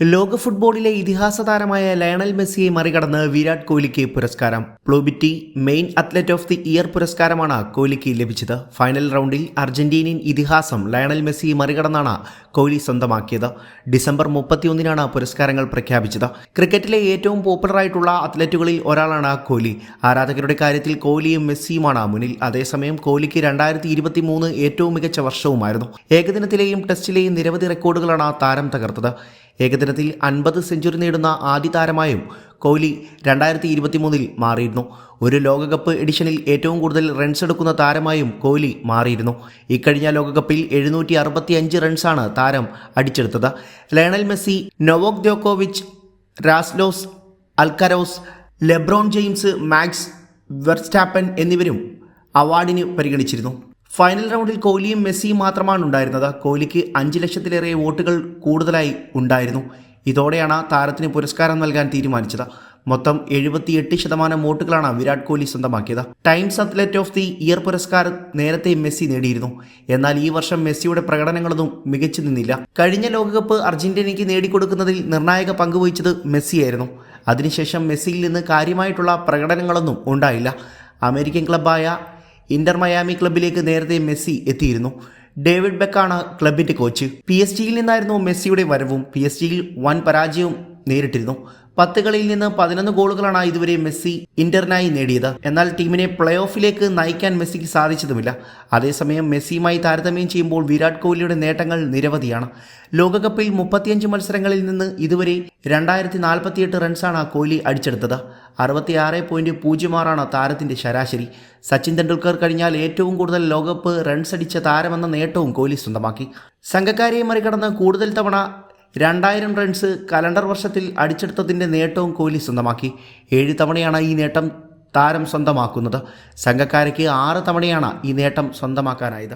ലോക ഫുട്ബോളിലെ ഇതിഹാസ താരമായ ലയണൽ മെസ്സിയെ മറികടന്ന് വിരാട് കോഹ്ലിക്ക് പുരസ്കാരം. പ്ലോബിറ്റി മെയിൻ അത്ലറ്റ് ഓഫ് ദി ഇയർ പുരസ്കാരമാണ് കോഹ്ലിക്ക് ലഭിച്ചത്. ഫൈനൽ റൗണ്ടിൽ അർജന്റീനിയൻ ഇതിഹാസം ലയണൽ മെസ്സിയെ മറികടന്നാണ് കോഹ്ലി സ്വന്തമാക്കിയത്. ഡിസംബർ മുപ്പത്തിയൊന്നിനാണ് പുരസ്കാരങ്ങൾ പ്രഖ്യാപിച്ചത്. ക്രിക്കറ്റിലെ ഏറ്റവും പോപ്പുലറായിട്ടുള്ള അത്ലറ്റുകളിൽ ഒരാളാണ് കോഹ്ലി. ആരാധകരുടെ കാര്യത്തിൽ കോഹ്ലിയും മെസ്സിയുമാണ് മുന്നിൽ. അതേസമയം കോഹ്ലിക്ക് രണ്ടായിരത്തി ഇരുപത്തി മൂന്ന് ഏറ്റവും മികച്ച വർഷവുമായിരുന്നു. ഏകദിനത്തിലെയും ടെസ്റ്റിലെയും നിരവധി റെക്കോർഡുകളാണ് താരം തകർത്തത്. ഏകദിനത്തിൽ അൻപത് സെഞ്ചുറി നേടുന്ന ആദ്യ താരമായും കോഹ്ലി രണ്ടായിരത്തി ഇരുപത്തി മൂന്നിൽ മാറിയിരുന്നു. ഒരു ലോകകപ്പ് എഡിഷനിൽ ഏറ്റവും കൂടുതൽ റൺസ് എടുക്കുന്ന താരമായും കോഹ്ലി മാറിയിരുന്നു. ഇക്കഴിഞ്ഞ ലോകകപ്പിൽ എഴുന്നൂറ്റി അറുപത്തി അഞ്ച് റൺസാണ് താരം അടിച്ചെടുത്തത്. Lionel Messi Novak ദ്യോക്കോവിച്ച് Carlos Alcaraz LeBron James Max Verstappen എന്നിവരും അവാർഡിന് പരിഗണിച്ചിരുന്നു. ഫൈനൽ റൗണ്ടിൽ കോഹ്ലിയും മെസ്സിയും മാത്രമാണ് ഉണ്ടായിരുന്നത്. കോഹ്ലിക്ക് അഞ്ച് ലക്ഷത്തിലേറെ വോട്ടുകൾ കൂടുതലായി ഉണ്ടായിരുന്നു. ഇതോടെയാണ് താരത്തിന് പുരസ്കാരം നൽകാൻ തീരുമാനിച്ചത്. മൊത്തം എഴുപത്തിയെട്ട് ശതമാനം വോട്ടുകളാണ് വിരാട് കോഹ്ലി സ്വന്തമാക്കിയത്. Times athlete of the year പുരസ്കാരം നേരത്തെ മെസ്സി നേടിയിരുന്നു. എന്നാൽ ഈ വർഷം മെസ്സിയുടെ പ്രകടനങ്ങളൊന്നും മികച്ചു നിന്നില്ല. കഴിഞ്ഞ ലോകകപ്പ് അർജന്റീനയ്ക്ക് നേടിക്കൊടുക്കുന്നതിൽ നിർണായക പങ്കുവഹിച്ചത് മെസ്സിയായിരുന്നു. അതിനുശേഷം മെസ്സിയിൽ നിന്ന് കാര്യമായിട്ടുള്ള പ്രകടനങ്ങളൊന്നും ഉണ്ടായില്ല. അമേരിക്കൻ ക്ലബ്ബായ ഇന്റർ മയാമി ക്ലബിലേക്ക് നേരത്തെ മെസ്സി എത്തിയിരുന്നു. ഡേവിഡ് ബെക്കാണ് ക്ലബിന്റെ കോച്ച്. പി എസ് ജിയിൽ നിന്നായിരുന്നു മെസ്സിയുടെ വരവും. പി എസ് ജിയിൽ വൻ പരാജയവും നേരിട്ടിരുന്നു. പത്ത് കളിയിൽ നിന്ന് പതിനൊന്ന് ഗോളുകളാണ് ഇതുവരെ മെസ്സി ഇന്റർനായി നേടിയത്. എന്നാൽ ടീമിനെ പ്ലേ ഓഫിലേക്ക് നയിക്കാൻ മെസ്സിക്ക് സാധിച്ചതുമില്ല. അതേസമയം മെസ്സിയുമായി താരതമ്യം ചെയ്യുമ്പോൾ വിരാട് കോഹ്ലിയുടെ നേട്ടങ്ങൾ നിരവധിയാണ്. ലോകകപ്പിൽ മുപ്പത്തിയഞ്ച് മത്സരങ്ങളിൽ നിന്ന് ഇതുവരെ രണ്ടായിരത്തി നാൽപ്പത്തിയെട്ട് റൺസാണ് കോഹ്ലി അടിച്ചെടുത്തത്. അറുപത്തിയാറ് പോയിന്റ് പൂജ്യം ആറാണ് താരത്തിന്റെ ശരാശരി. സച്ചിൻ തെണ്ടുൽക്കർ കഴിഞ്ഞാൽ ഏറ്റവും കൂടുതൽ ലോകകപ്പ് റൺസ് അടിച്ച താരമെന്ന നേട്ടവും കോഹ്ലി സ്വന്തമാക്കി. സംഘക്കാരെ മറികടന്ന് കൂടുതൽ തവണ രണ്ടായിരം റൺസ് കലണ്ടർ വർഷത്തിൽ അടിച്ചെടുത്തതിന്റെ നേട്ടവും കോഹ്ലി സ്വന്തമാക്കി. ഏഴ് തവണയാണ് ഈ നേട്ടം താരം സ്വന്തമാക്കുന്നത്. സംഘക്കാരയ്ക്ക് ആറ് തവണയാണ് ഈ നേട്ടം സ്വന്തമാക്കാനായത്.